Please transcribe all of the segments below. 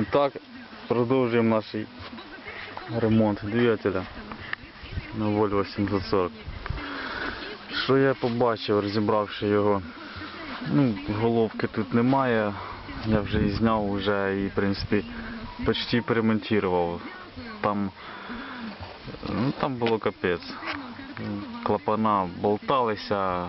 І так, продовжуємо наш ремонт двигателя на Volvo 740. Що я побачив, розібравши його? Ну, головки тут немає. Я вже її зняв вже і, в принципі, почти перемонтував. Там, ну, там було капець. Клапана болталися,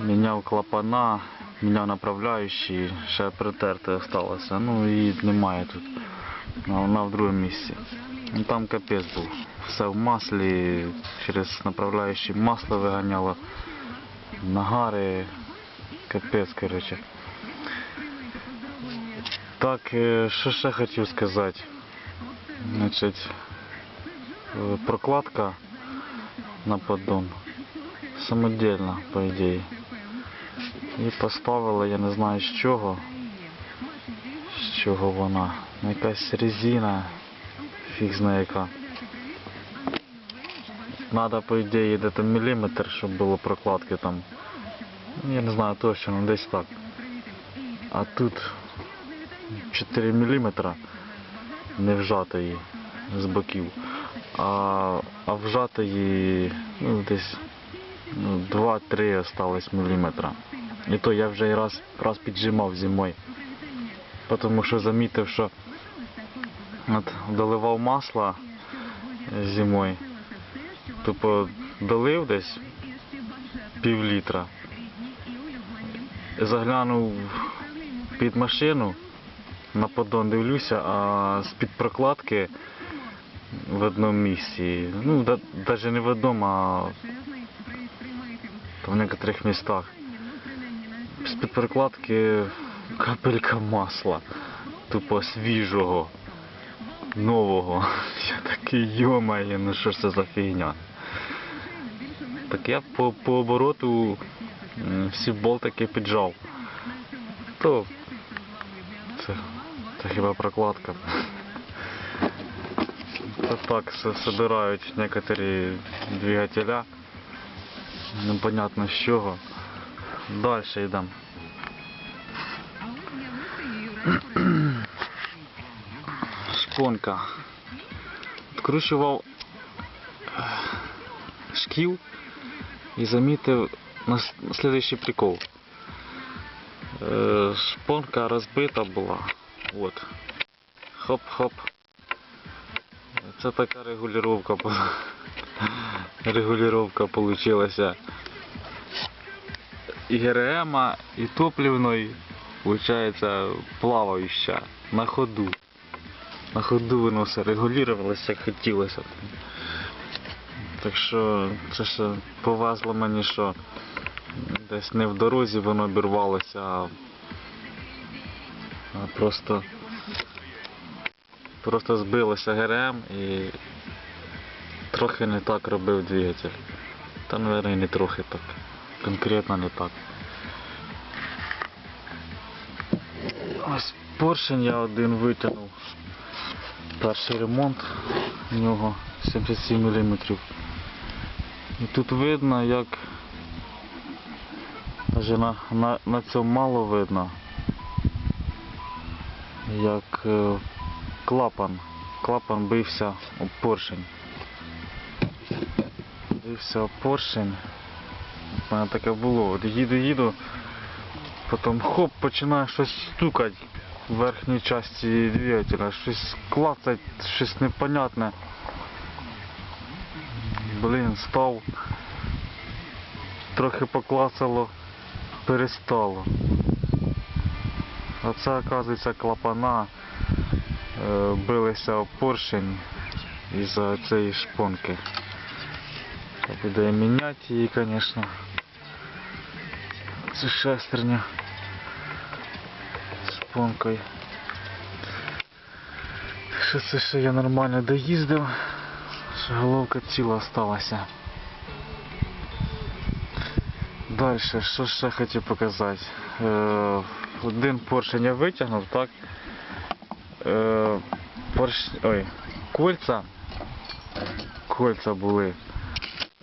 міняв клапана, міняв направляючі, ще притерти осталося. Ну і немає тут. Вона в другому місці. Ну, там капець був. Все в маслі, через направляючі масло виганяло, нагари, капець, коротше. Так, е, що ще хотів сказати. Значить, е, прокладка на поддон самодільна, по ідеї. І поставила, я не знаю з чого. З чого вона. Ну, Якась резина, фіг знає яка. Надо, по ідеї, де там міліметр, щоб було прокладки там. Ну, Я не знаю точно, ну десь так. А тут 4 міліметра не вжатої з боків. А, а вжатої ну, десь ну, 2-3 осталось міліметра. І то я вже і раз, раз піджимав зимою. Тому що замітив, що от доливав масло зимою. Тупо долив десь пів літра. Заглянув під машину, на поддон дивлюся, а з-під прокладки в одному місці. Ну, навіть не в одному, а в некоторих містах. З-під прокладки капелька масла. Тупо свіжого, нового. Я такий йомає, ну що ж це за фігня. Так я по, по обороту всі болтики піджав. То це, це хіба прокладка. Це так собирають некоторі двигателя. Непонятно з чого. Далі йдемо. Шпонка. Відкручував е, шків і замітив нас- прикол. Е, Шпонка розбита була. От. Хоп-хоп. Це така регулювання була. Регулювання. І ГРМ, і топливної, получается, плавающа на ходу. На ходу воно все регулювалося, як хотілося. Так що це ще повезло мені, що десь не в дорозі воно обірвалося, а просто, просто збилося ГРМ і трохи не так робив двигатель. Та, мабуть, не трохи так. Конкретно не так. Ось поршень я один витягнув. Перший ремонт у нього 77 мм. І тут видно, як Даже на, на, на цьому мало видно, як е, клапан. Клапан бився об поршень. Бився об поршень. У мене таке було. От їду, їду, потім хоп, починає щось стукати в верхній часті двигателя, щось клацать, щось непонятне. Блін, став. Трохи поклацало, перестало. А це, оказується, клапана е, билися об поршень із-за цієї шпонки. Так, Буде міняти її, звісно. Це шестерня з шпонкою. Що це ще я нормально доїздив, що головка ціла осталася. Далі, що ще хотів показати? Е, один поршень я витягнув, так? Е, порш... Ой, кольця. Кольця були.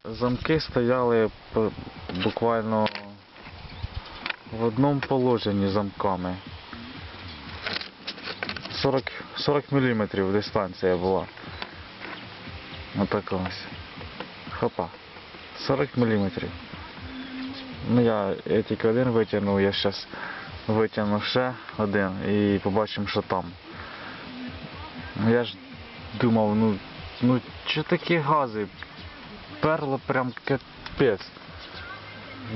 Замки стояли буквально в одному положенні замками. 40, 40 мм дистанція була. Отака ось. Хопа. 40 мм. Ну я, я тільки один витягнув, я зараз витягну ще один і побачимо, що там. Ну, Я ж думав, ну, ну що такі гази? Перло прям капець.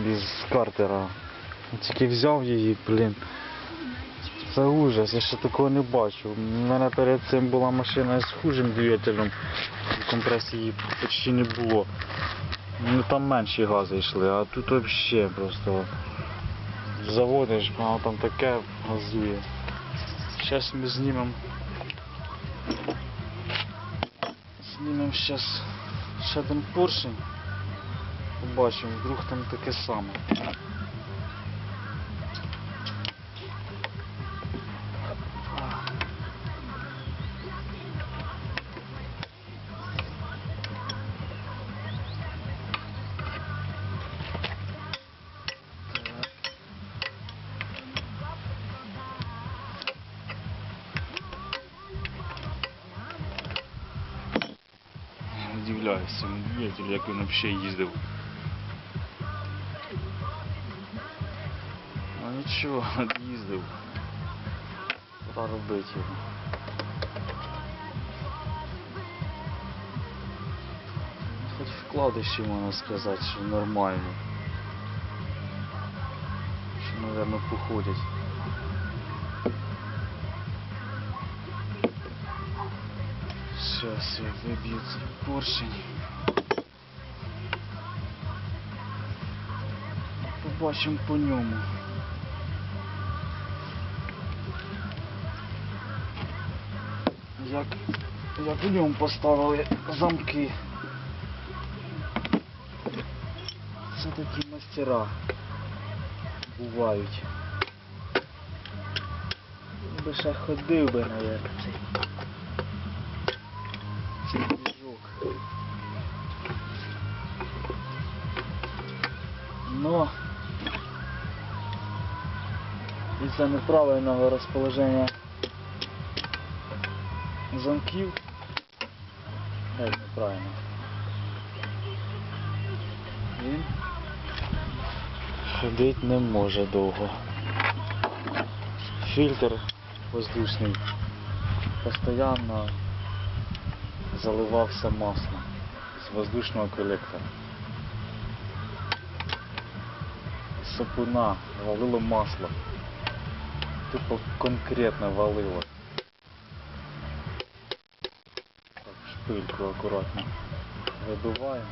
Без картера. Тільки взяв її, блін. Це ужас, я ще такого не бачив. У мене перед цим була машина з хужим двигателем. Компресії почти не було. Ну там менші гази йшли, а тут взагалі просто заводиш, а там таке газує. Зараз ми знімемо. Знімемо зараз ще один поршень. Побачимо, вдруг там таке саме. Двигателю, як він взагалі їздив. Ну нічого, їздив. Пора робити його. Хоч вкладиші можна сказати, що нормально. Що, мабуть, походять. Сейчас я выбью поршень. Побачимо по ньому. Як, як в ньому поставили замки. Це такі мастера бувають. Би ще ходив би, наверное, цей. Цей. Но із-за неправильного розположення замків. Як неправильно. Він ходить не може довго. Фільтр воздушний постійно заливався маслом з воздушного колектора. Сапуна валило масло. Тупо конкретно валило. Так, шпильку акуратно вибиваємо.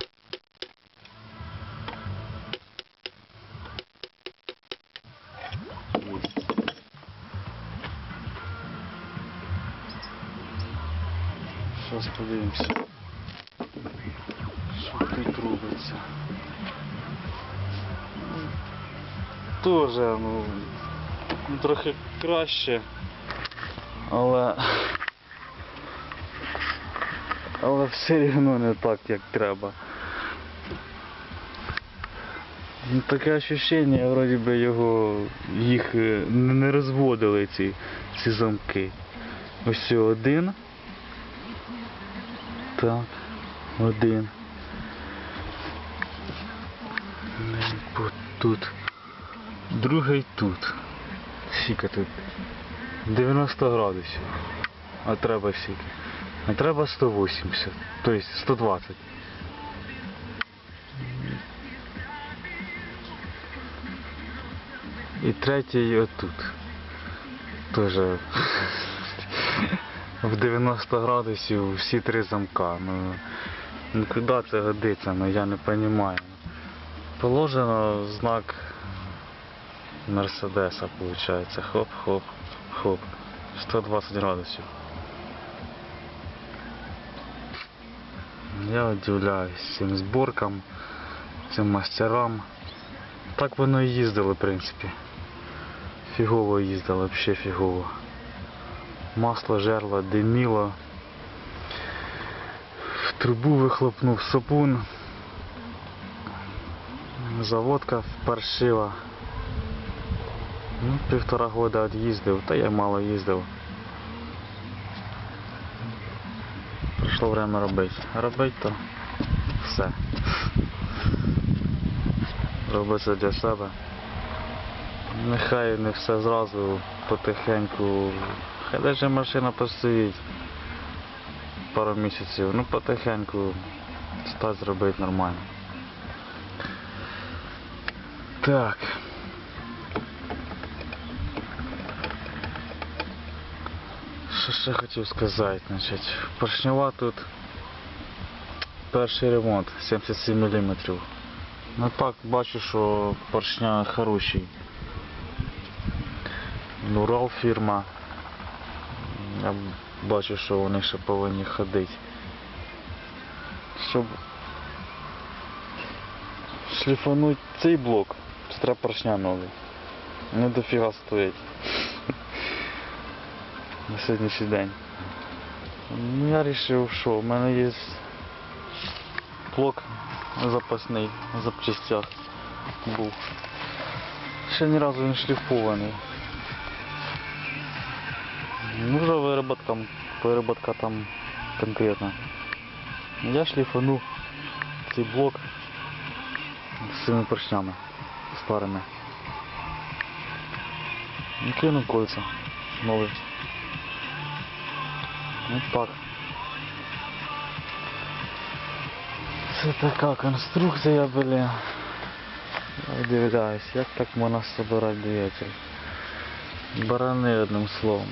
Єсть. Зараз подивимося. Що тут робиться. Ну, Тоже, ну, ну, трохи краще, але але все рівно не так, як треба. Ну, Таке ощущення, вроді би його їх е, не розводили ці, ці замки. Ось один. Так, один. Тут. Другий тут. Скільки тут? 90 градусів. А треба скільки? А треба 180. Тобто 120. І третій отут. Тоже в 90 градусів всі три замка. Ну, ну куди це годиться, ну я не розумію. Положено знак Мерседеса, виходить. Хоп, хоп, хоп. 120 градусів. Я удивляюсь цим зборкам, цим мастерам. Так воно і їздило, в принципі. Фігово їздило, взагалі фігово. Масло жерло, диміло. В трубу вихлопнув сапун. Заводка паршива. Ну, півтора года від'їздив, та я мало їздив. прийшло время робити. Робити то все. Робиться для себе. Нехай не все зразу, потихеньку. Хай даже машина постоїть пару місяців. Ну потихеньку стать зробити нормально. Так. Що ще хотів сказати, значить, поршнева тут перший ремонт 77 мм. Ну так, бачу, що поршня хороший. Урал фірма. Я бачу, що вони ще повинні ходити. Щоб шліфануть цей блок, треба поршня новий. Не дофіга стоїть. На сьогоднішній день. Ну, я вирішив, що в мене є блок запасний в запчастях був. Ще ні разу не шліфований. Ну, вже вироботка, вироботка там конкретна. Я шліфану цей блок з цими поршнями старими. І кину кольця нові. Ну так. Це така конструкція, блін. Я дивляюсь, як так можна собирати двигатель. Барани одним словом.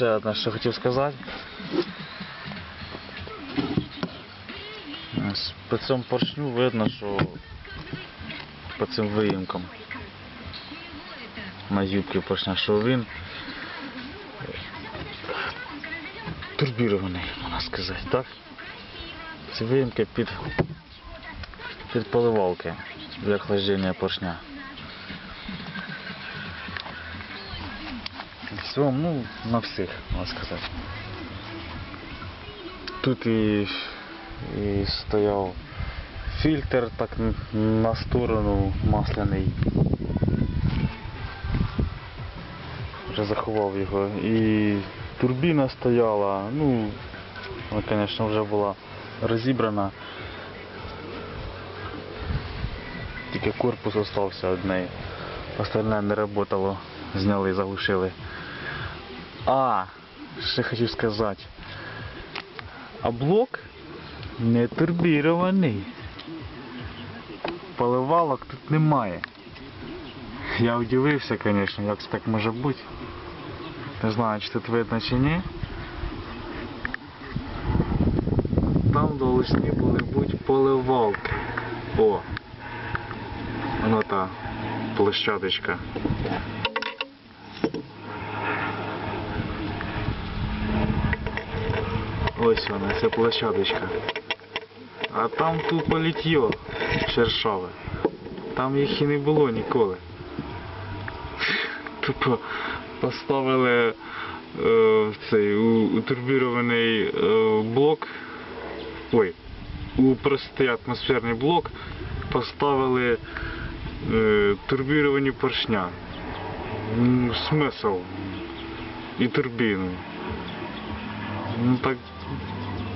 Ще одне, що хотів сказати. По цьому поршню видно, що по цим виїмкам на юбці поршня, що він турбірований, можна сказати, так? Ці виїмки під, під поливалки для охлаждення поршня. Все, ну, на всіх, можна сказати. Тут і, і стояв фільтр так на сторону масляний. Вже заховав його. І турбіна стояла, ну, вона, звісно, вже була розібрана. Тільки корпус остався від неї. Остальне не працювало, зняли, заглушили. А, ще хотів сказати. А блок не турбірований. Поливалок тут немає. Я удивився, звісно, як це так може бути. Не знаю, чи тут видно чи ні. Там должны були бути поливалки. О! Воно та площадочка. Ось вона, ця площадочка. А там тупо літьо шершаве. Там їх і не було ніколи. Тупо поставили е, цей утурбірований е, блок. Ой, у простий атмосферний блок поставили е, турбіровані поршня. Смисл. І турбіну. Ну так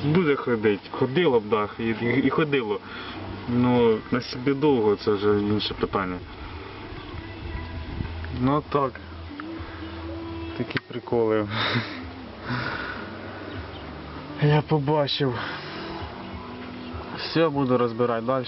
буде ходити. Ходило б дах і, і, і ходило. Ну, на собі довго це вже інше питання. Ну так. Такі приколи. Я побачив. Все, буду розбирати далі.